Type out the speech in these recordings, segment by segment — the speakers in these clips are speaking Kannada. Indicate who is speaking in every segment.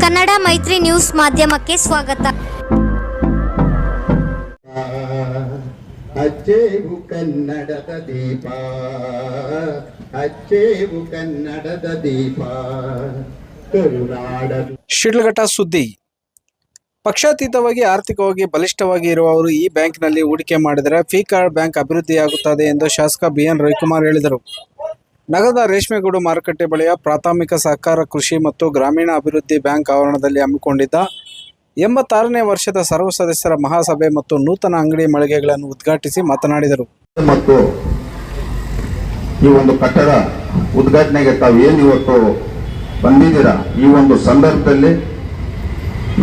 Speaker 1: ಕನ್ನಡ ಮೈತ್ರಿ ನ್ಯೂಸ್ ಮಾಧ್ಯಮಕ್ಕೆ ಸ್ವಾಗತ.
Speaker 2: ಅಚ್ಚೇವು ಕನ್ನಡದ ದೀಪ. ಅಚ್ಚೇವು ಕನ್ನಡದ ದೀಪ.
Speaker 3: ಶಿಡ್ಲಘಟ್ಟ ಸುದ್ದಿ. ಪಕ್ಷಾತೀತವಾಗಿ ಆರ್ಥಿಕವಾಗಿ ಬಲಿಷ್ಠವಾಗಿ ಇರುವವರು ಈ ಬ್ಯಾಂಕ್ನಲ್ಲಿ ಹೂಡಿಕೆ ಮಾಡಿದರೆ ಫೀಕಾರ್ಡ್ ಬ್ಯಾಂಕ್ ಅಭಿವೃದ್ಧಿಯಾಗುತ್ತದೆ ಎಂದು ಶಾಸಕ ಬಿಎನ್ ರವಿಕುಮಾರ್ ಹೇಳಿದರು. ನಗರದ ರೇಷ್ಮೆಗೂಡು ಮಾರುಕಟ್ಟೆ ಬಳಿಯ ಪ್ರಾಥಮಿಕ ಸಹಕಾರ ಕೃಷಿ ಮತ್ತು ಗ್ರಾಮೀಣ ಅಭಿವೃದ್ಧಿ ಬ್ಯಾಂಕ್ ಆವರಣದಲ್ಲಿ ಹಮ್ಮಿಕೊಂಡಿದ್ದ ಎಂಬತ್ತಾರನೇ ವರ್ಷದ ಸರ್ವ ಸದಸ್ಯರ ಮಹಾಸಭೆ ಮತ್ತು ನೂತನ ಅಂಗಡಿ ಮಳಿಗೆಗಳನ್ನು ಉದ್ಘಾಟಿಸಿ ಮಾತನಾಡಿದರು.
Speaker 2: ಮತ್ತು ಈ ಒಂದು ಕಟ್ಟಡ ಉದ್ಘಾಟನೆಗೆ ತಾವು ಏನು ಇವತ್ತು ಬಂದಿದ್ದೀರಾ? ಈ ಒಂದು ಸಂದರ್ಭದಲ್ಲಿ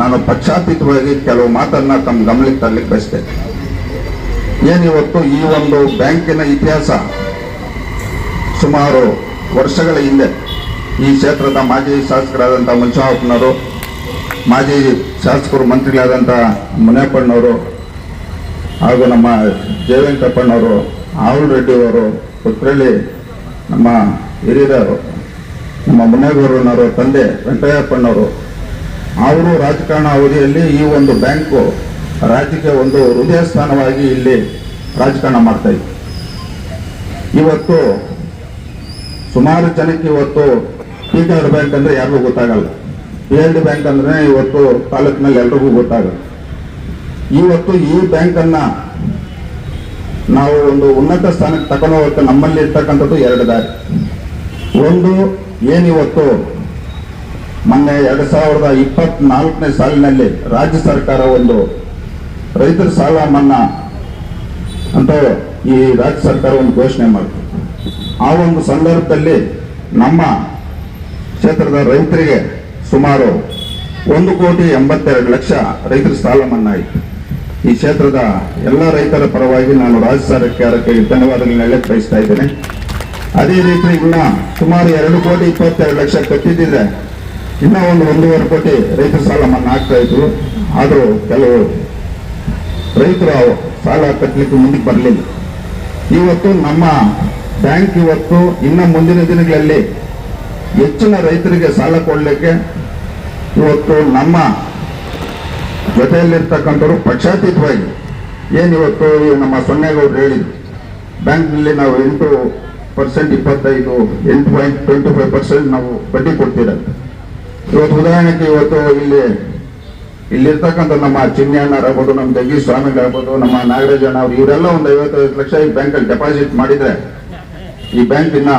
Speaker 2: ನಾನು ಪಕ್ಷಾತೀತವಾಗಿ ಕೆಲವು ಮಾತನ್ನ ತಮ್ಮ ಗಮನಕ್ಕೆ ತರಲಿಕ್ಕೆ ಬಯಸ್ತೇನೆ. ಏನಿವತ್ತು ಈ ಒಂದು ಬ್ಯಾಂಕಿನ ಇತಿಹಾಸ ಸುಮಾರು ವರ್ಷಗಳ ಹಿಂದೆ ಈ ಕ್ಷೇತ್ರದ ಮಾಜಿ ಶಾಸಕರಾದಂಥ ಮಂಜುನಾಥನವರು ಮಾಜಿ ಶಾಸಕರು ಮಂತ್ರಿಗಳಾದಂಥ ಮುನೇಪಣ್ಣವರು ಹಾಗೂ ನಮ್ಮ ಜಯವೆಂಕಟಪ್ಪಣ್ಣವರು ಆಹುಲ್ ರೆಡ್ಡಿಯವರು ಪುತ್ರಳ್ಳಿ ನಮ್ಮ ಹಿರಿಯರು, ನಮ್ಮ ಮುನೇಗೌರನವರು ತಂದೆ ವೆಂಕಯ್ಯಪ್ಪಣ್ಣವರು ಅವರು ರಾಜಕಾರಣ ಅವಧಿಯಲ್ಲಿ ಈ ಒಂದು ಬ್ಯಾಂಕು ರಾಜ್ಯಕ್ಕೆ ಒಂದು ಹೃದಯ ಸ್ಥಾನವಾಗಿ ಇಲ್ಲಿ ರಾಜಕಾರಣ ಮಾಡ್ತಾ ಇತ್ತು ಇವತ್ತು ಸುಮಾರು ಜನಕ್ಕೆ ಇವತ್ತು ಪಿ ಕಾರ್ಡ್ ಬ್ಯಾಂಕ್ ಅಂದ್ರೆ ಯಾರಿಗೂ ಗೊತ್ತಾಗಲ್ಲ. ಪಿ ಬ್ಯಾಂಕ್ ಅಂದ್ರೆ ಇವತ್ತು ತಾಲೂಕಿನಲ್ಲಿ ಎಲ್ರಿಗೂ ಗೊತ್ತಾಗಲ್ಲ ಇವತ್ತು ಈ ಬ್ಯಾಂಕನ್ನ ನಾವು ಒಂದು ಉನ್ನತ ಸ್ಥಾನಕ್ಕೆ ತಗೊಂಡು ಹೋಗಕ್ಕೆ ನಮ್ಮಲ್ಲಿ ಇರ್ತಕ್ಕಂಥದ್ದು ಎರಡು ದಾರಿ. ಒಂದು, ಏನಿವತ್ತು ಮೊನ್ನೆ ಎರಡು ಸಾವಿರದ ಇಪ್ಪತ್ನಾಲ್ಕನೇ ಸಾಲಿನಲ್ಲಿ ರಾಜ್ಯ ಸರ್ಕಾರ ಒಂದು ರೈತರ ಸಾಲ ಮನ್ನಾ ಅಂತ ಈ ರಾಜ್ಯ ಸರ್ಕಾರ ಒಂದು ಘೋಷಣೆ ಮಾಡಿತು ಆ ಒಂದು ಸಂದರ್ಭದಲ್ಲಿ ನಮ್ಮ ಕ್ಷೇತ್ರದ ರೈತರಿಗೆ ಸುಮಾರು ಒಂದು ಕೋಟಿ ಎಂಬತ್ತೆರಡು ಲಕ್ಷ ರೈತರ ಸಾಲ ಮನ್ನಾ ಈ ಕ್ಷೇತ್ರದ ಎಲ್ಲ ರೈತರ ಪರವಾಗಿ ನಾನು ರಾಜ್ಯ ಸರ್ಕಾರಕ್ಕೆ ಧನ್ಯವಾದಗಳನ್ನ ಹೇಳಕ್ ಬಯಸ್ತಾ ಇದ್ದೇನೆ. ಅದೇ ರೀತಿ ಇನ್ನ ಸುಮಾರು ಎರಡು ಕೋಟಿ ಇಪ್ಪತ್ತೆರಡು ಲಕ್ಷ ಕಟ್ಟಿದ್ದಿದೆ ಇನ್ನೂ ಒಂದು ಒಂದೂವರೆ ಕೋಟಿ ರೈತರ ಸಾಲ ಮನ್ನಾ ಆಗ್ತಾ ಇದ್ರು. ಆದರೂ ಕೆಲವು ರೈತರು ಸಾಲ ಕಟ್ಟಲಿಕ್ಕೆ ಮುಂದಕ್ಕೆ ಬರಲಿಲ್ಲ. ಇವತ್ತು ನಮ್ಮ ಬ್ಯಾಂಕ್ ಇವತ್ತು ಇನ್ನ ಮುಂದಿನ ದಿನಗಳಲ್ಲಿ ಹೆಚ್ಚಿನ ರೈತರಿಗೆ ಸಾಲ ಕೊಡಲಿಕ್ಕೆ ಇವತ್ತು ನಮ್ಮ ಜೊತೆಯಲ್ಲಿರ್ತಕ್ಕಂಥವ್ರು ಪಕ್ಷಾತೀತವಾಗಿ ಏನಿವತ್ತು ನಮ್ಮ ಸೊನ್ನೇಗೌಡರು ಹೇಳಿದ್ರು. ಬ್ಯಾಂಕ್ನಲ್ಲಿ ನಾವು ಎಂಟು ಪರ್ಸೆಂಟ್ ಇಪ್ಪತ್ತೈದು, ಎಂಟು ಪಾಯಿಂಟ್ ಟ್ವೆಂಟಿ ಫೈವ್ ಪರ್ಸೆಂಟ್ ನಾವು ಬಡ್ಡಿ ಕೊಡ್ತೀರಂತ. ಇವತ್ತು ಉದಾಹರಣೆಗೆ ಇವತ್ತು ಇಲ್ಲಿ ಇಲ್ಲಿರ್ತಕ್ಕಂಥ ನಮ್ಮ ಚಿನ್ನಣ್ಣರಾಗ್ಬೋದು ನಮ್ಮ ಜಗ್ಗಿ ಸ್ವಾಮಿಗಳಾಗ್ಬೋದು, ನಮ್ಮ ನಾಗರಾಜಣ್ಣ ಅವ್ರು, ಇವರೆಲ್ಲ ಒಂದು ಐವತ್ತೈದು ಲಕ್ಷ ಈ ಬ್ಯಾಂಕಲ್ಲಿ ಡೆಪಾಸಿಟ್ ಮಾಡಿದ್ರೆ ಈ ಬ್ಯಾಂಕಿನ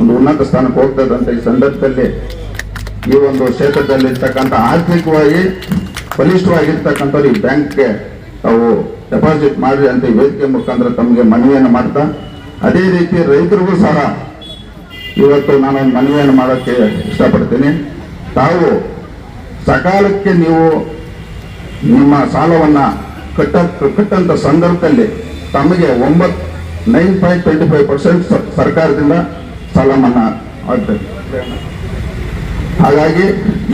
Speaker 2: ಒಂದು ಉನ್ನತ ಸ್ಥಾನಕ್ಕೆ ಹೋಗ್ತದಂತ ಈ ಸಂದರ್ಭದಲ್ಲಿ ಈ ಒಂದು ಕ್ಷೇತ್ರದಲ್ಲಿ ಇರ್ತಕ್ಕಂಥ ಆರ್ಥಿಕವಾಗಿ ಬಲಿಷ್ಠವಾಗಿರ್ತಕ್ಕಂಥವ್ರು ಈ ಬ್ಯಾಂಕ್ಗೆ ತಾವು ಡೆಪಾಸಿಟ್ ಮಾಡಿ ಅಂತ ಈ ವೇದಿಕೆ ಮುಖಾಂತರ ತಮಗೆ ಮನವಿಯನ್ನು ಮಾಡ್ತಾ, ಅದೇ ರೀತಿ ರೈತರಿಗೂ ಸಹ ಇವತ್ತು ನಾನು ಮನವಿಯನ್ನು ಮಾಡೋಕ್ಕೆ ಇಷ್ಟಪಡ್ತೀನಿ. ತಾವು ಸಕಾಲಕ್ಕೆ ನೀವು ನಿಮ್ಮ ಸಾಲವನ್ನು ಕಟ್ಟ ಕಟ್ಟಂಥ ಸಂದರ್ಭದಲ್ಲಿ ತಮಗೆ ಒಂಬತ್ತು nine point twenty five percent ಸರ್ಕಾರದಿಂದ ಸಾಲ ಮನ್ನಾ ಆಗ್ತದೆ. ಹಾಗಾಗಿ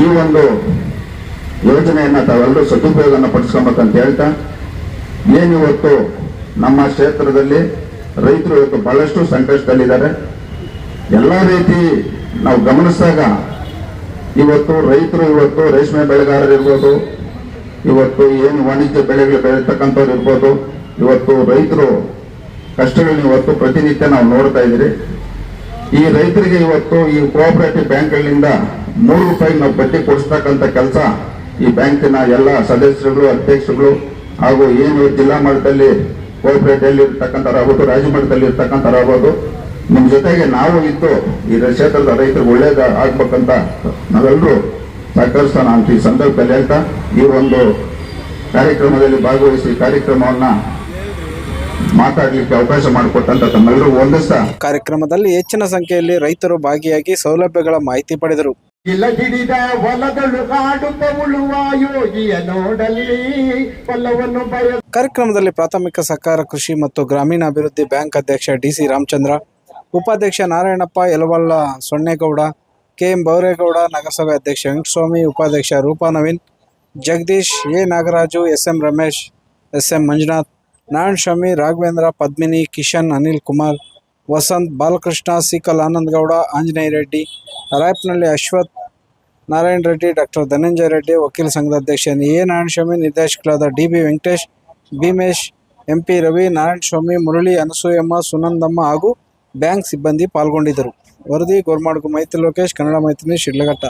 Speaker 2: ಈ ಒಂದು ಯೋಜನೆಯನ್ನ ತಾವೆಲ್ಲರೂ ಸದುಪಯೋಗವನ್ನು ಪಡಿಸ್ಕೊಬೇಕಂತ ಹೇಳ್ತಾ ಏನಿವತ್ತು ನಮ್ಮ ಕ್ಷೇತ್ರದಲ್ಲಿ ರೈತರು ಇವತ್ತು ಬಹಳಷ್ಟು ಸಂಕಷ್ಟದಲ್ಲಿದ್ದಾರೆ. ಎಲ್ಲ ರೀತಿ ನಾವು ಗಮನಿಸಿದಾಗ ಇವತ್ತು ರೈತರು, ಇವತ್ತು ರೇಷ್ಮೆ ಬೆಳೆಗಾರರು ಇರ್ಬೋದು, ಇವತ್ತು ಏನು ವಾಣಿಜ್ಯ ಬೆಳೆಗಳು ಬೆಳೀತಕ್ಕಂಥವ್ರು ಇರ್ಬೋದು, ಇವತ್ತು ರೈತರು ಕಷ್ಟಗಳನ್ನ ಇವತ್ತು ಪ್ರತಿನಿತ್ಯ ನಾವು ನೋಡ್ತಾ ಇದ್ದೀರಿ. ಈ ರೈತರಿಗೆ ಇವತ್ತು ಈ ಕೋಆಪರೇಟಿವ್ ಬ್ಯಾಂಕ್ಗಳಿಂದ ಮೂರು ರೂಪಾಯಿ ನಾವು ಬಡ್ಡಿ ಕೊಡಿಸ್ತಕ್ಕಂಥ ಕೆಲಸ ಈ ಬ್ಯಾಂಕಿನ ಎಲ್ಲ ಸದಸ್ಯರುಗಳು, ಅಧ್ಯಕ್ಷರುಗಳು ಹಾಗೂ ಏನು ಜಿಲ್ಲಾ ಮಟ್ಟದಲ್ಲಿ ಕೋಆಪರೇಟಿವ್ ಇರ್ತಕ್ಕಂಥವ್ರಾಗ್ಬೋದು ರಾಜ್ಯ ಮಟ್ಟದಲ್ಲಿ ಇರ್ತಕ್ಕಂಥವ್ರಾಗ್ಬೋದು ನಿಮ್ಮ ಜೊತೆಗೆ ನಾವು ಇದ್ದು ಈ ಕ್ಷೇತ್ರದ ರೈತರಿಗೆ ಒಳ್ಳೇದ ಆಗ್ಬೇಕಂತ ನಾವೆಲ್ಲರೂ ಸಹಕರಿಸ್ತಾ ಅಂತ ಈ ಸಂದರ್ಭದಲ್ಲಿ ಹೇಳ್ತಾ, ಈ ಒಂದು ಕಾರ್ಯಕ್ರಮದಲ್ಲಿ ಭಾಗವಹಿಸಿ ಕಾರ್ಯಕ್ರಮವನ್ನ ಮಾತಾಡ್ಲಿಕ್ಕೆ ಅವಕಾಶ ಮಾಡಿಕೊಟ್ಟಂತ ತಮ್ಮೆಲ್ಲರೂ ವಂದಿಸ್ತಾ
Speaker 3: ಕಾರ್ಯಕ್ರಮದಲ್ಲಿ ಹೆಚ್ಚಿನ ಸಂಖ್ಯೆಯಲ್ಲಿ ರೈತರು ಭಾಗಿಯಾಗಿ ಸೌಲಭ್ಯಗಳ ಮಾಹಿತಿ ಪಡೆದರು.
Speaker 2: ಇಲ್ಲದಿಡಿದ ಕಾಡುತ್ತ ಯೋಗಿಯ ನೋಡಲಿ ಫಲವನ್ನು ಬಯ
Speaker 3: ಕಾರ್ಯಕ್ರಮದಲ್ಲಿ ಪ್ರಾಥಮಿಕ ಸಹಕಾರ ಕೃಷಿ ಮತ್ತು ಗ್ರಾಮೀಣಾಭಿವೃದ್ಧಿ ಬ್ಯಾಂಕ್ ಅಧ್ಯಕ್ಷ ಡಿಸಿ ರಾಮಚಂದ್ರ ಉಪಾಧ್ಯಕ್ಷ ನಾರಾಯಣಪ್ಪ ಯಲವಲ್ಲ ಸೊನ್ನೇಗೌಡ ಕೆಎಂ ಬೌರೇಗೌಡ ನಗರಸಭೆ ಅಧ್ಯಕ್ಷ ವೆಂಕಟಸ್ವಾಮಿ ಉಪಾಧ್ಯಕ್ಷ Roopa Naveen Jagadish A Nagaraju S M Ramesh S M Manjunath Narayana Swamy, Raghavendra, Padmini, Kishan, Anil Kumar, Vasanth, Balakrishna, sickle Anandagowda Anjaneya Reddy Rayapanahalli Ashwath, Narayana Reddy, doctor Dhananjaya Reddy, ವಕೀಲ ಸಂಘದ ಅಧ್ಯಕ್ಷ ಎ. ನಾರಾಯಣಸ್ವಾಮಿ ನಿರ್ದೇಶಕರಾದ D. B. Venkatesh, Bheemesh, M. P. Ravi Narayanaswamy Murali, Anasuyamma, Sunandamma ಹಾಗೂ ಬ್ಯಾಂಕ್ ಸಿಬ್ಬಂದಿ ಪಾಲ್ಗೊಂಡಿದ್ದರು. ವರದಿ, ಗೋರ್ಮಾಡ್ಗು, ಮೈತ್ರಿ ಲೋಕೇಶ್, ಕನ್ನಡ ಮೈತ್ರಿ ಶಿಡ್ಲಘಟ್ಟ.